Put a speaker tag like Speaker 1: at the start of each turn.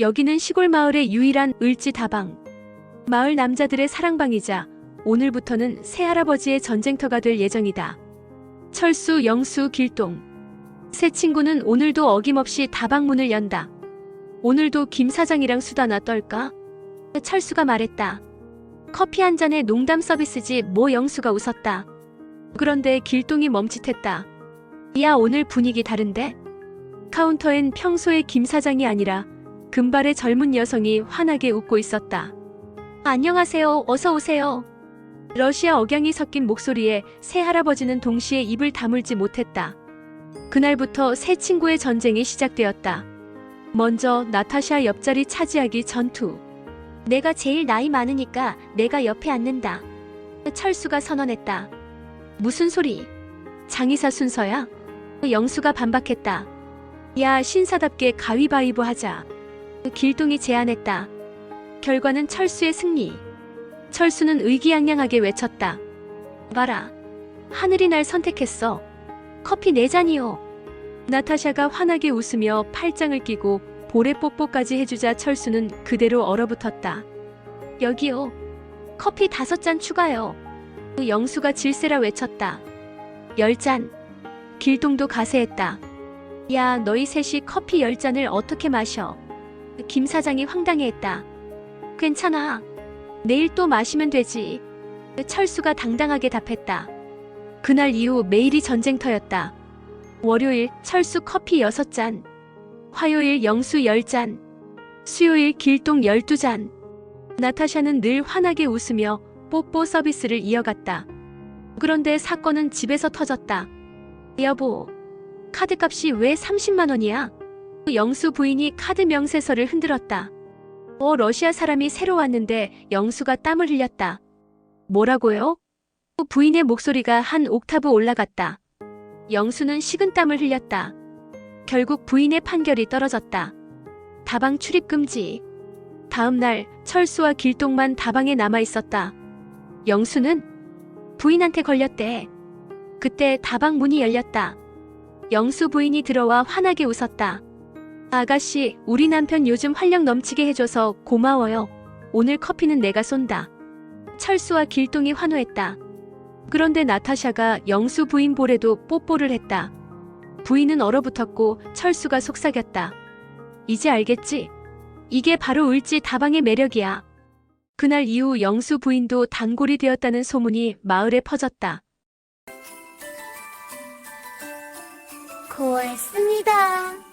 Speaker 1: 여기는 시골 마을의 유일한 을지 다방. 마을 남자들의 사랑방이자 오늘부터는 새할아버지의 전쟁터가 될 예정이다. 철수, 영수, 길동. 세 친구는 오늘도 어김없이 다방 문을 연다. 오늘도 김 사장이랑 수다나 떨까? 철수가 말했다. 커피 한 잔에 농담 서비스지 뭐 영수가 웃었다. 그런데 길동이 멈칫했다. 야 오늘 분위기 다른데? 카운터엔 평소의 김 사장이 아니라 금발의 젊은 여성이 환하게 웃고 있었다. 안녕하세요. 어서 오세요. 러시아 억양이 섞인 목소리에 새 할아버지는 동시에 입을 다물지 못했다. 그날부터 새 친구의 전쟁이 시작되었다. 먼저 나타샤 옆자리 차지하기 전투. 내가 제일 나이 많으니까 내가 옆에 앉는다. 철수가 선언했다. 무슨 소리? 장의사 순서야? 영수가 반박했다. 야, 신사답게 가위바위보 하자. 길동이 제안했다. 결과는 철수의 승리. 철수는 의기양양하게 외쳤다. 봐라. 하늘이 날 선택했어. 커피 네 잔이요. 나타샤가 환하게 웃으며 팔짱을 끼고 볼에 뽀뽀까지 해주자 철수는 그대로 얼어붙었다. 여기요. 커피 다섯 잔 추가요. 영수가 질세라 외쳤다. 열 잔. 길동도 가세했다. 야, 너희 셋이 커피 열 잔을 어떻게 마셔? 김 사장이 황당해했다. 괜찮아. 내일 또 마시면 되지. 철수가 당당하게 답했다. 그날 이후 매일이 전쟁터였다. 월요일 철수 커피 6잔, 화요일 영수 10잔, 수요일 길동 12잔. 나타샤는 늘 환하게 웃으며 뽀뽀 서비스를 이어갔다. 그런데 사건은 집에서 터졌다. 여보, 카드값이 왜 30만 원이야? 영수 부인이 카드 명세서를 흔들었다. 어, 러시아 사람이 새로 왔는데 영수가 땀을 흘렸다. 뭐라고요? 부인의 목소리가 한 옥타브 올라갔다. 영수는 식은땀을 흘렸다. 결국 부인의 판결이 떨어졌다. 다방 출입 금지. 다음 날 철수와 길동만 다방에 남아 있었다. 영수는 부인한테 걸렸대. 그때 다방 문이 열렸다. 영수 부인이 들어와 환하게 웃었다. 아가씨, 우리 남편 요즘 활력 넘치게 해줘서 고마워요. 오늘 커피는 내가 쏜다. 철수와 길동이 환호했다. 그런데 나타샤가 영수 부인 볼에도 뽀뽀를 했다. 부인은 얼어붙었고 철수가 속삭였다. 이제 알겠지? 이게 바로 을지 다방의 매력이야. 그날 이후 영수 부인도 단골이 되었다는 소문이 마을에 퍼졌다.
Speaker 2: 고맙습니다.